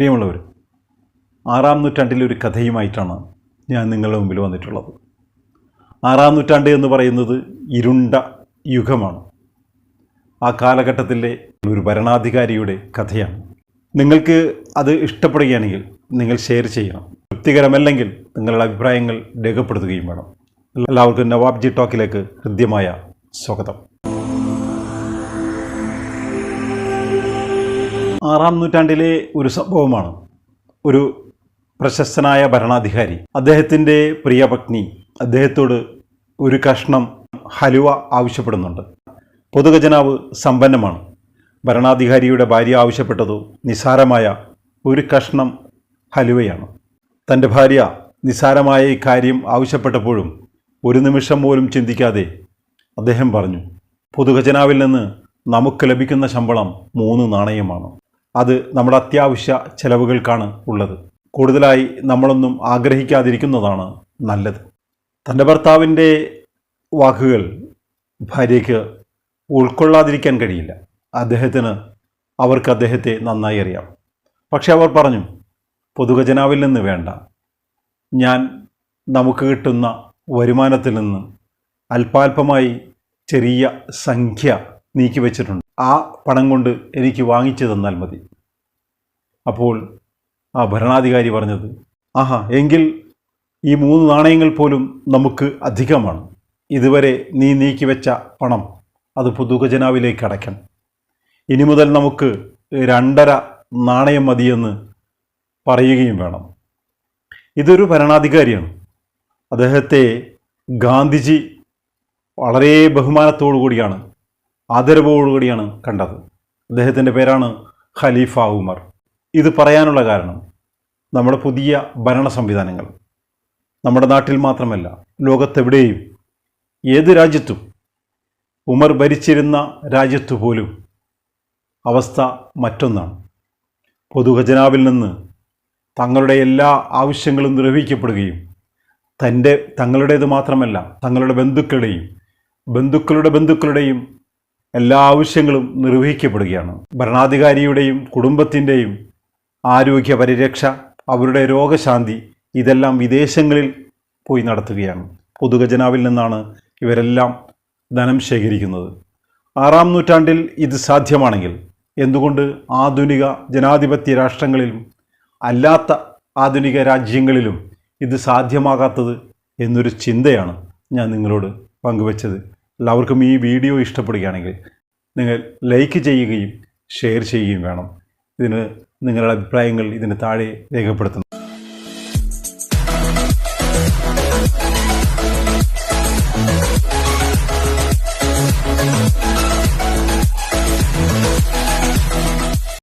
പ്രിയമുള്ളവർ ആറാം നൂറ്റാണ്ടിലെ ഒരു കഥയുമായിട്ടാണ് ഞാൻ നിങ്ങളുടെ മുമ്പിൽ വന്നിട്ടുള്ളത്. ആറാം നൂറ്റാണ്ട് എന്ന് പറയുന്നത് ഇരുണ്ട യുഗമാണ്. ആ കാലഘട്ടത്തിലെ ഒരു ഭരണാധികാരിയുടെ കഥയാണ്. നിങ്ങൾക്ക് അത് ഇഷ്ടപ്പെടുകയാണെങ്കിൽ നിങ്ങൾ ഷെയർ ചെയ്യണം. തൃപ്തികരമല്ലെങ്കിൽ നിങ്ങളുടെ അഭിപ്രായങ്ങൾ രേഖപ്പെടുത്തുകയും വേണം. എല്ലാവർക്കും നവാബ്ജി ടോക്കിലേക്ക് ഹൃദ്യമായ സ്വാഗതം. ആറാം നൂറ്റാണ്ടിലെ ഒരു സംഭവമാണ്. ഒരു പ്രശസ്തനായ ഭരണാധികാരി. അദ്ദേഹത്തിന്റെ പ്രിയപത്നി അദ്ദേഹത്തോട് ഒരു കഷ്ണം ഹലുവ ആവശ്യപ്പെടുന്നുണ്ട്. പൊതുഖജനാവ് സമ്പന്നമാണ്. ഭരണാധികാരിയുടെ ഭാര്യ ആവശ്യപ്പെട്ടത് നിസാരമായ ഒരു കഷ്ണം ഹലുവയാണ്. തന്റെ ഭാര്യ നിസാരമായ ഈ കാര്യം ആവശ്യപ്പെട്ടപ്പോഴും ഒരു നിമിഷം പോലും ചിന്തിക്കാതെ അദ്ദേഹം പറഞ്ഞു പൊതുഖജനാവിൽ നിന്ന് നമുക്ക് ലഭിക്കുന്ന ശമ്പളം മൂന്ന് നാണയമാണ്. അത് നമ്മുടെ അത്യാവശ്യ ചെലവുകൾക്കാണ് ഉള്ളത്. കൂടുതലായി നമ്മളൊന്നും ആഗ്രഹിക്കാതിരിക്കുന്നതാണ് നല്ലത്. തന്റെ ഭർത്താവിന്റെ വാക്കുകൾ ഭാര്യയ്ക്ക് ഉൾക്കൊള്ളാതിരിക്കാൻ കഴിയില്ല. അദ്ദേഹത്തിന് അവർക്ക് അദ്ദേഹത്തെ നന്നായി അറിയാം. പക്ഷെ അവർ പറഞ്ഞു പൊതുഖജനാവിൽ നിന്ന് വേണ്ട. ഞാൻ നമുക്ക് കിട്ടുന്ന വരുമാനത്തിൽ നിന്ന് അല്പാൽപമായി ചെറിയ സംഖ്യ നീക്കി വെച്ചിട്ടുണ്ട്. ആ പണം കൊണ്ട് എനിക്ക് വാങ്ങിച്ചു തന്നാൽ മതി. അപ്പോൾ ആ ഭരണാധികാരി പറഞ്ഞത് ആഹാ എങ്കിൽ ഈ മൂന്ന് നാണയങ്ങൾ പോലും നമുക്ക് അധികമാണ്. ഇതുവരെ നീ നീക്കി വെച്ച പണം അത് പൊതുഖജനാവിലേക്ക് അടയ്ക്കണം. ഇനി മുതൽ നമുക്ക് രണ്ടര നാണയം മതിയെന്ന് പറയുകയും വേണം. ഇതൊരു ഭരണാധികാരിയാണ്. അദ്ദേഹത്തെ ഗാന്ധിജി വളരെ ബഹുമാനത്തോടു കൂടിയാണ് ആദരവോടുകൂടിയാണ് കണ്ടത്. അദ്ദേഹത്തിന്റെ പേരാണ് ഖലീഫ ഉമർ. ഇത് പറയാനുള്ള കാരണം നമ്മുടെ പുതിയ ഭരണ സംവിധാനങ്ങൾ. നമ്മുടെ നാട്ടിൽ മാത്രമല്ല ലോകത്തെവിടെയും ഏത് രാജ്യത്തും ഉമർ ഭരിച്ചിരുന്ന രാജ്യത്തു പോലും അവസ്ഥ മറ്റൊന്നാണ്. പൊതുഖജനാവിൽ നിന്ന് തങ്ങളുടെ എല്ലാ ആവശ്യങ്ങളും നിർവഹിക്കപ്പെടുകയും തന്റെ തങ്ങളുടേത് മാത്രമല്ല തങ്ങളുടെ ബന്ധുക്കളുടെയും ബന്ധുക്കളുടെ ബന്ധുക്കളുടെയും എല്ലാ ആവശ്യങ്ങളും നിർവഹിക്കപ്പെടുകയാണ്. ഭരണാധികാരിയുടെയും കുടുംബത്തിന്റെയും ആരോഗ്യ പരിരക്ഷ അവരുടെ രോഗശാന്തി ഇതെല്ലാം വിദേശങ്ങളിൽ പോയി നടത്തുകയാണ്. പൊതുഖജനാവിൽ നിന്നാണ് ഇവരെല്ലാം ധനം ശേഖരിക്കുന്നത്. ആറാം നൂറ്റാണ്ടിൽ ഇത് സാധ്യമാണെങ്കിൽ എന്തുകൊണ്ട് ആധുനിക ജനാധിപത്യ രാഷ്ട്രങ്ങളിലും അല്ലാത്ത ആധുനിക രാജ്യങ്ങളിലും ഇത് സാധ്യമാകാത്തത് എന്നൊരു ചിന്തയാണ് ഞാൻ നിങ്ങളോട് പങ്കുവച്ചത്. എല്ലാവർക്കും ഈ വീഡിയോ ഇഷ്ടപ്പെടുകയാണെങ്കിൽ നിങ്ങൾ ലൈക്ക് ചെയ്യുകയും ഷെയർ ചെയ്യുകയും വേണം. ഇതിന് നിങ്ങളുടെ അഭിപ്രായങ്ങൾ ഇതിന് താഴെ രേഖപ്പെടുത്തണം